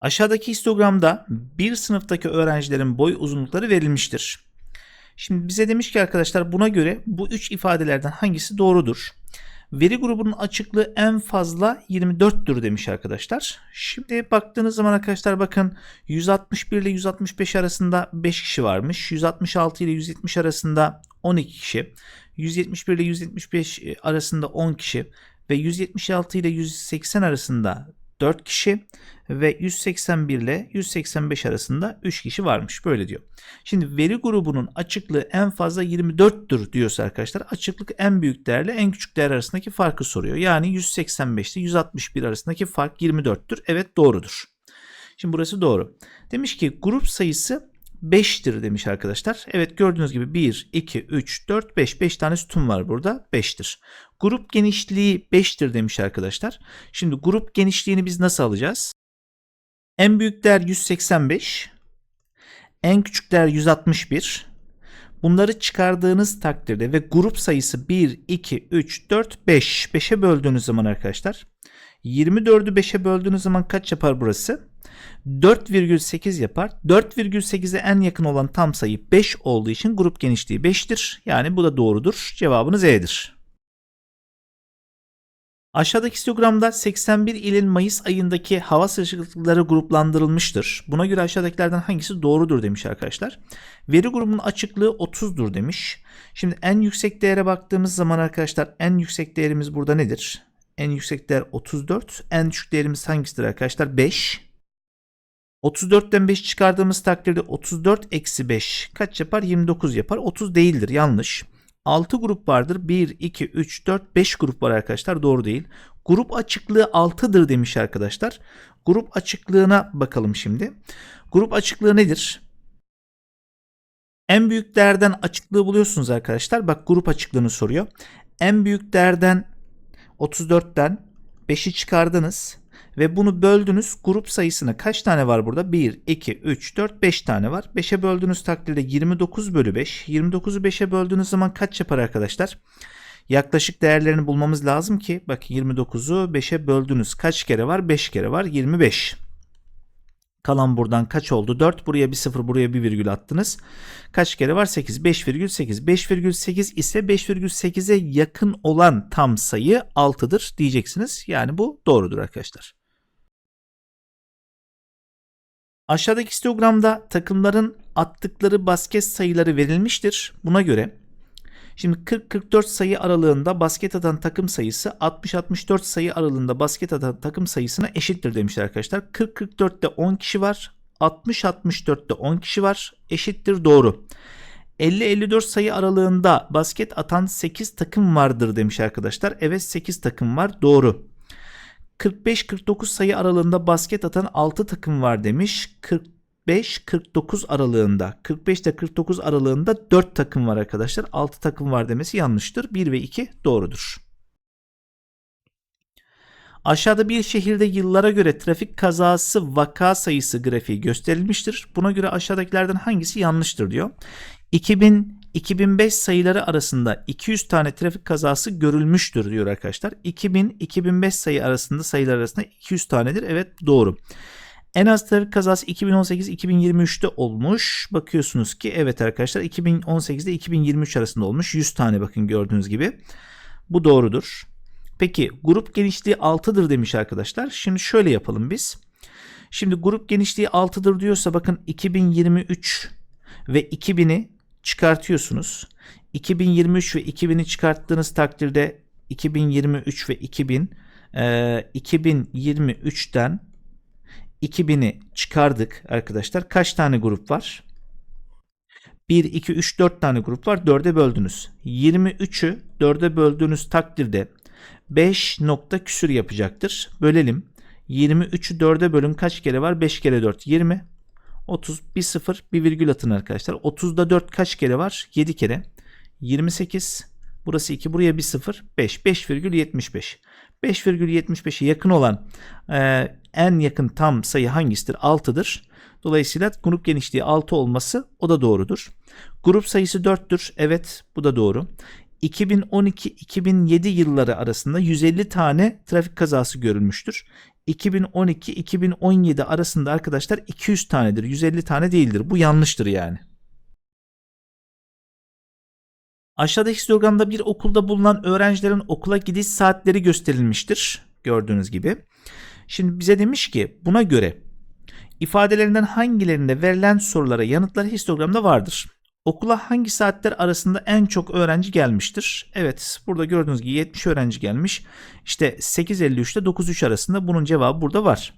Aşağıdaki histogramda bir sınıftaki öğrencilerin boy uzunlukları verilmiştir. Şimdi bize demiş ki arkadaşlar buna göre bu üç ifadelerden hangisi doğrudur? Veri grubunun açıklığı en fazla 24'tür demiş arkadaşlar. Şimdi baktığınız zaman arkadaşlar bakın 161 ile 165 arasında 5 kişi varmış. 166 ile 170 arasında 12 kişi. 171 ile 175 arasında 10 kişi ve 176 ile 180 arasında 4 kişi ve 181 ile 185 arasında 3 kişi varmış. Böyle diyor. Şimdi veri grubunun açıklığı en fazla 24'tür diyorsa arkadaşlar açıklık en büyük değerle en küçük değer arasındaki farkı soruyor. Yani 185 ile 161 arasındaki fark 24'tür. Evet doğrudur. Şimdi burası doğru. Demiş ki grup sayısı 5'tir demiş arkadaşlar. Evet gördüğünüz gibi 1, 2, 3, 4, 5. 5 tane sütun var burada. 5'tir. Grup genişliği 5'tir demiş arkadaşlar. Şimdi grup genişliğini biz nasıl alacağız? En büyük değer 185. En küçük değer 161. Bunları çıkardığınız takdirde ve grup sayısı 1, 2, 3, 4, 5. 5'e böldüğünüz zaman arkadaşlar 24'ü 5'e böldüğünüz zaman kaç yapar burası? 4,8 yapar. 4,8'e en yakın olan tam sayı 5 olduğu için grup genişliği 5'tir. Yani bu da doğrudur. Cevabınız E'dir. Aşağıdaki histogramda 81 ilin Mayıs ayındaki hava sıcaklıkları gruplandırılmıştır. Buna göre aşağıdakilerden hangisi doğrudur demiş arkadaşlar. Veri grubunun açıklığı 30'dur demiş. Şimdi en yüksek değere baktığımız zaman arkadaşlar en yüksek değerimiz burada nedir? En yüksek değer 34. En düşük değerimiz hangisidir arkadaşlar? 5. 34'ten 5 çıkardığımız takdirde 34 eksi 5 kaç yapar? 29 yapar. 30 değildir. Yanlış. 6 grup vardır. 1, 2, 3, 4, 5 grup var arkadaşlar. Doğru değil. Grup açıklığı 6'dır demiş arkadaşlar. Grup açıklığına bakalım şimdi. Grup açıklığı nedir? En büyük değerden açıklığı buluyorsunuz arkadaşlar. Bak grup açıklığını soruyor. En büyük değerden 34'ten 5'i çıkardınız ve bunu böldünüz. Grup sayısına kaç tane var burada? 1, 2, 3, 4, 5 tane var. 5'e böldüğünüz takdirde 29 bölü 5. 29'u 5'e böldüğünüz zaman kaç yapar arkadaşlar? Yaklaşık değerlerini bulmamız lazım ki bak 29'u 5'e böldünüz. Kaç kere var? 5 kere var. 25. Kalan buradan kaç oldu? 4. Buraya bir 0 buraya bir virgül attınız. Kaç kere var? 8. 5,8. 5,8 ise 5,8'e yakın olan tam sayı 6'dır diyeceksiniz. Yani bu doğrudur arkadaşlar. Aşağıdaki histogramda takımların attıkları basket sayıları verilmiştir. Buna göre Şimdi 40-44 sayı aralığında basket atan takım sayısı 60-64 sayı aralığında basket atan takım sayısına eşittir demişler arkadaşlar. 40-44'te 10 kişi var. 60-64'te 10 kişi var. Eşittir doğru. 50-54 sayı aralığında basket atan 8 takım vardır demiş arkadaşlar. Evet 8 takım var. Doğru. 45-49 sayı aralığında basket atan 6 takım var demiş. 40 45-49 aralığında 45 ile 49 aralığında 4 takım var arkadaşlar. 6 takım var demesi yanlıştır. 1 ve 2 doğrudur. Aşağıda bir şehirde yıllara göre trafik kazası vaka sayısı grafiği gösterilmiştir. Buna göre aşağıdakilerden hangisi yanlıştır diyor. 2000 2005 sayıları arasında 200 tane trafik kazası görülmüştür diyor arkadaşlar. 2000-2005 sayı arasında sayılar arasında 200 tanedir. Evet doğru. En az trafik kazası 2018-2023'te olmuş. Bakıyorsunuz ki evet arkadaşlar 2018'de 2023 arasında olmuş. 100 tane bakın gördüğünüz gibi. Bu doğrudur. Peki grup genişliği 6'dır demiş arkadaşlar. Şimdi şöyle yapalım biz. Şimdi grup genişliği 6'dır diyorsa bakın 2023 ve 2000'i çıkartıyorsunuz. 2023 ve 2000'i çıkarttığınız takdirde 2023 ve 2000 e, 2023'ten 2000'i çıkardık arkadaşlar. Kaç tane grup var? 1, 2, 3, 4 tane grup var. 4'e böldünüz. 23'ü 4'e böldüğünüz takdirde 5 nokta küsür yapacaktır. Bölelim. 23'ü 4'e bölün kaç kere var? 5 kere 4 20. 30 bir 0 bir virgül atın arkadaşlar. 30'da 4 kaç kere var? 7 kere. 28 burası 2 buraya bir 0 5 5,75. 5,75'e yakın olan e, en yakın tam sayı hangisidir? 6'dır. Dolayısıyla grup genişliği 6 olması o da doğrudur. Grup sayısı 4'tür. Evet bu da doğru. 2012-2007 yılları arasında 150 tane trafik kazası görülmüştür. 2012-2017 arasında arkadaşlar 200 tanedir. 150 tane değildir. Bu yanlıştır yani. Aşağıdaki histogramda bir okulda bulunan öğrencilerin okula gidiş saatleri gösterilmiştir. Gördüğünüz gibi. Şimdi bize demiş ki buna göre ifadelerinden hangilerinde verilen sorulara yanıtları histogramda vardır? Okula hangi saatler arasında en çok öğrenci gelmiştir? Evet burada gördüğünüz gibi 70 öğrenci gelmiş. İşte 8.53 ile 9.03 arasında bunun cevabı burada var.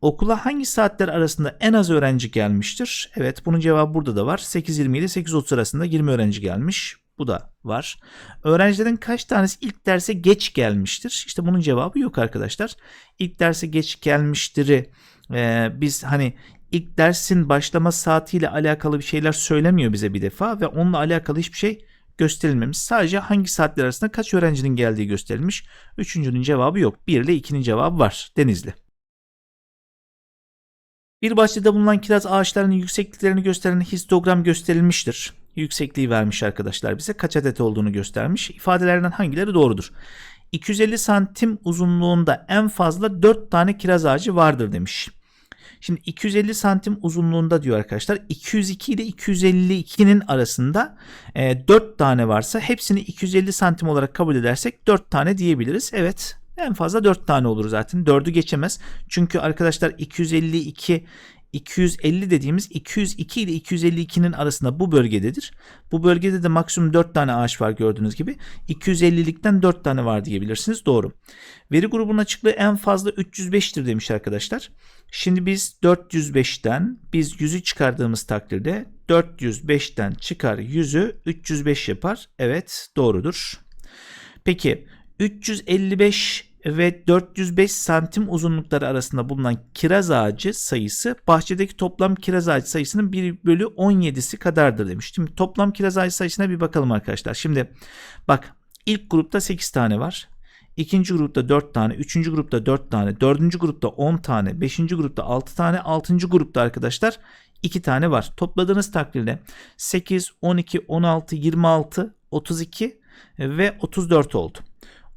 Okula hangi saatler arasında en az öğrenci gelmiştir? Evet bunun cevabı burada da var. 8.20 ile 8.30 arasında 20 öğrenci gelmiş. Bu da var. Öğrencilerin kaç tanesi ilk derse geç gelmiştir? İşte bunun cevabı yok arkadaşlar. İlk derse geç gelmiştir'i e, biz hani ilk dersin başlama saatiyle alakalı bir şeyler söylemiyor bize bir defa ve onunla alakalı hiçbir şey gösterilmemiş. Sadece hangi saatler arasında kaç öğrencinin geldiği gösterilmiş. Üçüncünün cevabı yok. Bir ile ikinin cevabı var. Denizli. Bir bahçede bulunan kiraz ağaçlarının yüksekliklerini gösteren histogram gösterilmiştir. Yüksekliği vermiş arkadaşlar bize. Kaç adet olduğunu göstermiş. İfadelerden hangileri doğrudur? 250 santim uzunluğunda en fazla 4 tane kiraz ağacı vardır demiş. Şimdi 250 santim uzunluğunda diyor arkadaşlar. 202 ile 252'nin arasında e, 4 tane varsa hepsini 250 santim olarak kabul edersek 4 tane diyebiliriz. Evet en fazla 4 tane olur zaten. 4'ü geçemez. Çünkü arkadaşlar 252 250 dediğimiz 202 ile 252'nin arasında bu bölgededir. Bu bölgede de maksimum 4 tane ağaç var gördüğünüz gibi. 250'likten 4 tane var diyebilirsiniz. Doğru. Veri grubunun açıklığı en fazla 305'tir demiş arkadaşlar. Şimdi biz 405'ten biz 100'ü çıkardığımız takdirde 405'ten çıkar 100'ü 305 yapar. Evet doğrudur. Peki 355 ve 405 santim uzunlukları arasında bulunan kiraz ağacı sayısı bahçedeki toplam kiraz ağacı sayısının 1 bölü 17'si kadardır demiş. Şimdi toplam kiraz ağacı sayısına bir bakalım arkadaşlar. Şimdi bak ilk grupta 8 tane var. İkinci grupta 4 tane, üçüncü grupta 4 tane, dördüncü grupta 10 tane, beşinci grupta 6 tane, altıncı grupta arkadaşlar 2 tane var. Topladığınız takdirde 8, 12, 16, 26, 32 ve 34 oldu.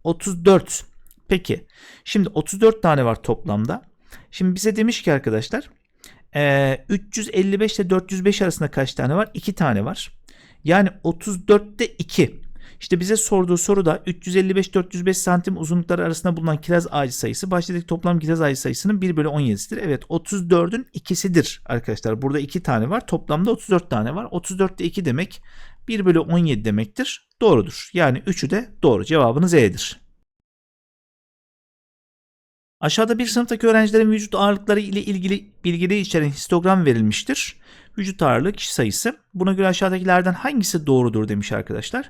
34 Peki şimdi 34 tane var toplamda. Şimdi bize demiş ki arkadaşlar 355 ile 405 arasında kaç tane var? 2 tane var. Yani 34'te 2. İşte bize sorduğu soruda 355-405 santim uzunlukları arasında bulunan kiraz ağacı sayısı baştaki toplam kiraz ağacı sayısının 1 bölü 17'sidir. Evet 34'ün ikisidir arkadaşlar. Burada 2 tane var. Toplamda 34 tane var. 34'te 2 demek 1 bölü 17 demektir. Doğrudur. Yani 3'ü de doğru. Cevabınız E'dir. Aşağıda bir sınıftaki öğrencilerin vücut ağırlıkları ile ilgili bilgileri içeren histogram verilmiştir. Vücut ağırlığı kişi sayısı. Buna göre aşağıdakilerden hangisi doğrudur demiş arkadaşlar.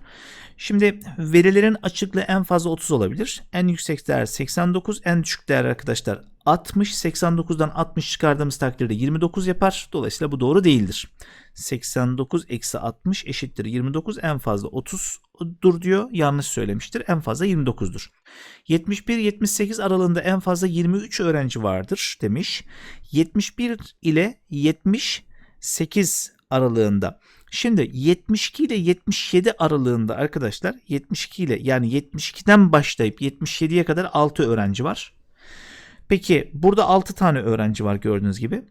Şimdi verilerin açıklığı en fazla 30 olabilir. En yüksek değer 89, en düşük değer arkadaşlar 60. 89'dan 60 çıkardığımız takdirde 29 yapar. Dolayısıyla bu doğru değildir. 89 eksi 60 eşittir 29 en fazla 30'dur diyor. Yanlış söylemiştir. En fazla 29'dur. 71-78 aralığında en fazla 23 öğrenci vardır demiş. 71 ile 78 aralığında. Şimdi 72 ile 77 aralığında arkadaşlar 72 ile yani 72'den başlayıp 77'ye kadar 6 öğrenci var. Peki burada 6 tane öğrenci var gördüğünüz gibi.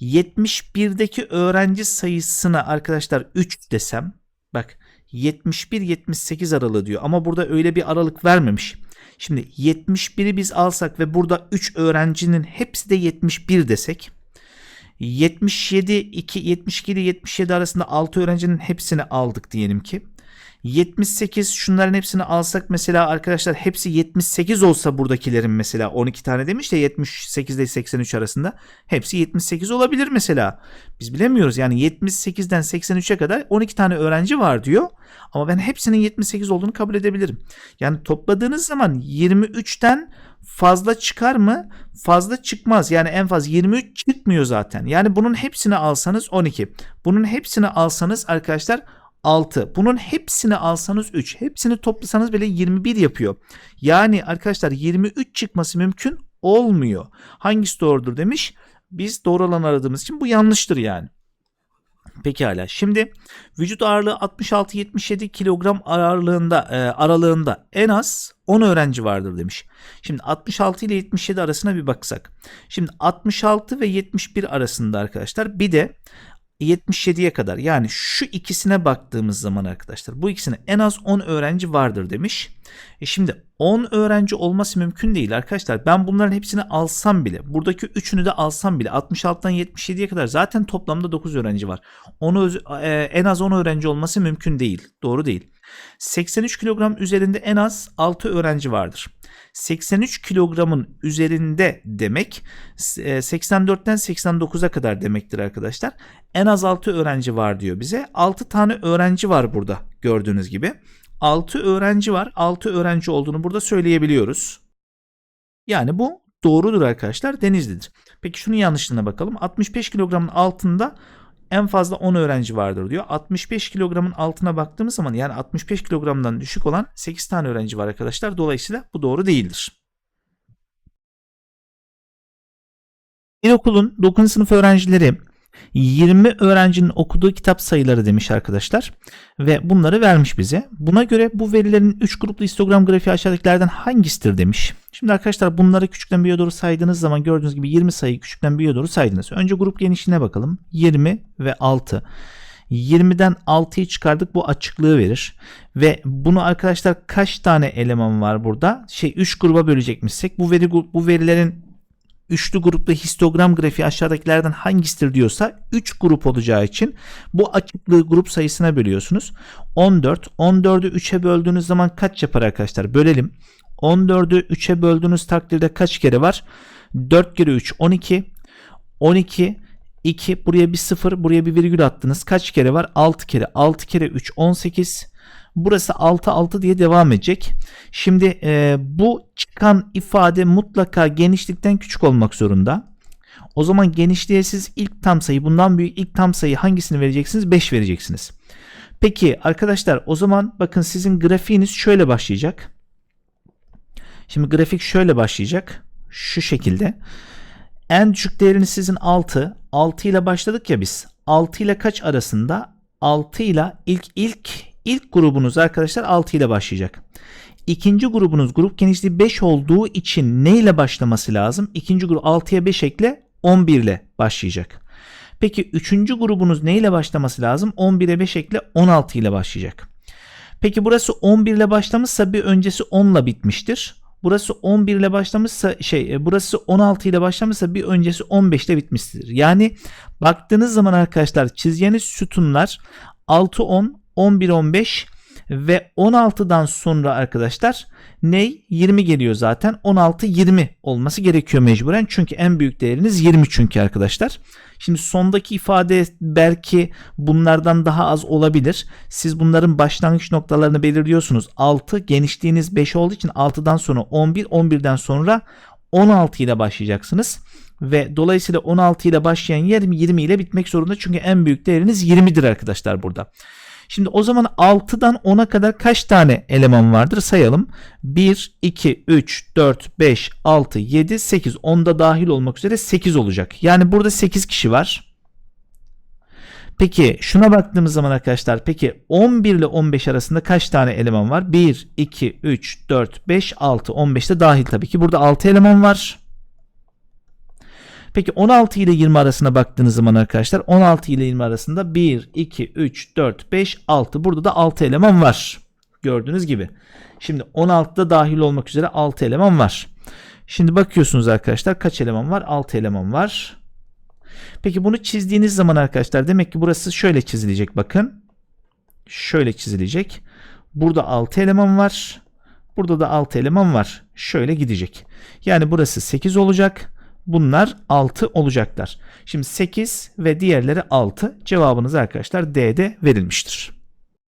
71'deki öğrenci sayısına arkadaşlar 3 desem bak 71-78 aralığı diyor ama burada öyle bir aralık vermemiş. Şimdi 71'i biz alsak ve burada 3 öğrencinin hepsi de 71 desek 77 2 72 ile 77 arasında 6 öğrencinin hepsini aldık diyelim ki. 78 şunların hepsini alsak mesela arkadaşlar hepsi 78 olsa buradakilerin mesela 12 tane demiş de 78 ile 83 arasında hepsi 78 olabilir mesela. Biz bilemiyoruz yani 78'den 83'e kadar 12 tane öğrenci var diyor. Ama ben hepsinin 78 olduğunu kabul edebilirim. Yani topladığınız zaman 23'ten fazla çıkar mı? Fazla çıkmaz. Yani en fazla 23 çıkmıyor zaten. Yani bunun hepsini alsanız 12. Bunun hepsini alsanız arkadaşlar 6. Bunun hepsini alsanız 3. Hepsini toplasanız bile 21 yapıyor. Yani arkadaşlar 23 çıkması mümkün olmuyor. Hangisi doğrudur demiş. Biz doğru olan aradığımız için bu yanlıştır yani. Pekala. Şimdi vücut ağırlığı 66-77 kilogram aralığında e, aralığında en az 10 öğrenci vardır demiş. Şimdi 66 ile 77 arasına bir baksak. Şimdi 66 ve 71 arasında arkadaşlar bir de 77'ye kadar yani şu ikisine baktığımız zaman arkadaşlar bu ikisine en az 10 öğrenci vardır demiş. E şimdi 10 öğrenci olması mümkün değil arkadaşlar. Ben bunların hepsini alsam bile buradaki üçünü de alsam bile 66'dan 77'ye kadar zaten toplamda 9 öğrenci var. Onu e, en az 10 öğrenci olması mümkün değil. Doğru değil. 83 kilogram üzerinde en az 6 öğrenci vardır. 83 kilogramın üzerinde demek e, 84'ten 89'a kadar demektir arkadaşlar. En az 6 öğrenci var diyor bize. 6 tane öğrenci var burada gördüğünüz gibi. 6 öğrenci var. 6 öğrenci olduğunu burada söyleyebiliyoruz. Yani bu doğrudur arkadaşlar. Denizli'dir. Peki şunun yanlışlığına bakalım. 65 kilogramın altında en fazla 10 öğrenci vardır diyor. 65 kilogramın altına baktığımız zaman yani 65 kilogramdan düşük olan 8 tane öğrenci var arkadaşlar. Dolayısıyla bu doğru değildir. Bir okulun 9. sınıf öğrencileri 20 öğrencinin okuduğu kitap sayıları demiş arkadaşlar ve bunları vermiş bize. Buna göre bu verilerin 3 gruplu histogram grafiği aşağıdakilerden hangisidir demiş. Şimdi arkadaşlar bunları küçükten büyüğe doğru saydığınız zaman gördüğünüz gibi 20 sayıyı küçükten büyüğe doğru saydınız. Önce grup genişliğine bakalım. 20 ve 6. 20'den 6'yı çıkardık bu açıklığı verir. Ve bunu arkadaşlar kaç tane eleman var burada? Şey 3 gruba bölecekmişsek bu veri bu verilerin üçlü gruplu histogram grafiği aşağıdakilerden hangisidir diyorsa 3 grup olacağı için bu açıklığı grup sayısına bölüyorsunuz. 14. 14'ü 3'e böldüğünüz zaman kaç yapar arkadaşlar? Bölelim. 14'ü 3'e böldüğünüz takdirde kaç kere var? 4 kere 3 12. 12 2 buraya bir 0 buraya bir virgül attınız. Kaç kere var? 6 kere. 6 kere 3 18. Burası 6 6 diye devam edecek. Şimdi e, bu çıkan ifade mutlaka genişlikten küçük olmak zorunda. O zaman genişliğe siz ilk tam sayı bundan büyük ilk tam sayı hangisini vereceksiniz? 5 vereceksiniz. Peki arkadaşlar o zaman bakın sizin grafiğiniz şöyle başlayacak. Şimdi grafik şöyle başlayacak. Şu şekilde. En düşük değeriniz sizin 6. 6 ile başladık ya biz. 6 ile kaç arasında? 6 ile ilk ilk ilk grubunuz arkadaşlar 6 ile başlayacak. İkinci grubunuz grup genişliği 5 olduğu için ne ile başlaması lazım? İkinci grup 6'ya 5 ekle 11 ile başlayacak. Peki üçüncü grubunuz ne ile başlaması lazım? 11'e 5 ekle 16 ile başlayacak. Peki burası 11 ile başlamışsa bir öncesi 10 ile bitmiştir. Burası 11 ile başlamışsa şey e, burası 16 ile başlamışsa bir öncesi 15 ile bitmiştir. Yani baktığınız zaman arkadaşlar çizeceğiniz sütunlar 6 10 11 15 ve 16'dan sonra arkadaşlar ne 20 geliyor zaten 16 20 olması gerekiyor mecburen çünkü en büyük değeriniz 20 çünkü arkadaşlar. Şimdi sondaki ifade belki bunlardan daha az olabilir. Siz bunların başlangıç noktalarını belirliyorsunuz. 6 genişliğiniz 5 olduğu için 6'dan sonra 11 11'den sonra 16 ile başlayacaksınız. Ve dolayısıyla 16 ile başlayan yer 20 ile bitmek zorunda. Çünkü en büyük değeriniz 20'dir arkadaşlar burada. Şimdi o zaman 6'dan 10'a kadar kaç tane eleman vardır sayalım. 1, 2, 3, 4, 5, 6, 7, 8. Onda dahil olmak üzere 8 olacak. Yani burada 8 kişi var. Peki şuna baktığımız zaman arkadaşlar peki 11 ile 15 arasında kaç tane eleman var? 1, 2, 3, 4, 5, 6. 15 de dahil tabii ki. Burada 6 eleman var. Peki 16 ile 20 arasına baktığınız zaman arkadaşlar 16 ile 20 arasında 1, 2, 3, 4, 5, 6. Burada da 6 eleman var. Gördüğünüz gibi. Şimdi 16'da dahil olmak üzere 6 eleman var. Şimdi bakıyorsunuz arkadaşlar kaç eleman var? 6 eleman var. Peki bunu çizdiğiniz zaman arkadaşlar demek ki burası şöyle çizilecek bakın. Şöyle çizilecek. Burada 6 eleman var. Burada da 6 eleman var. Şöyle gidecek. Yani burası 8 olacak. Bunlar 6 olacaklar. Şimdi 8 ve diğerleri 6 cevabınız arkadaşlar D'de verilmiştir.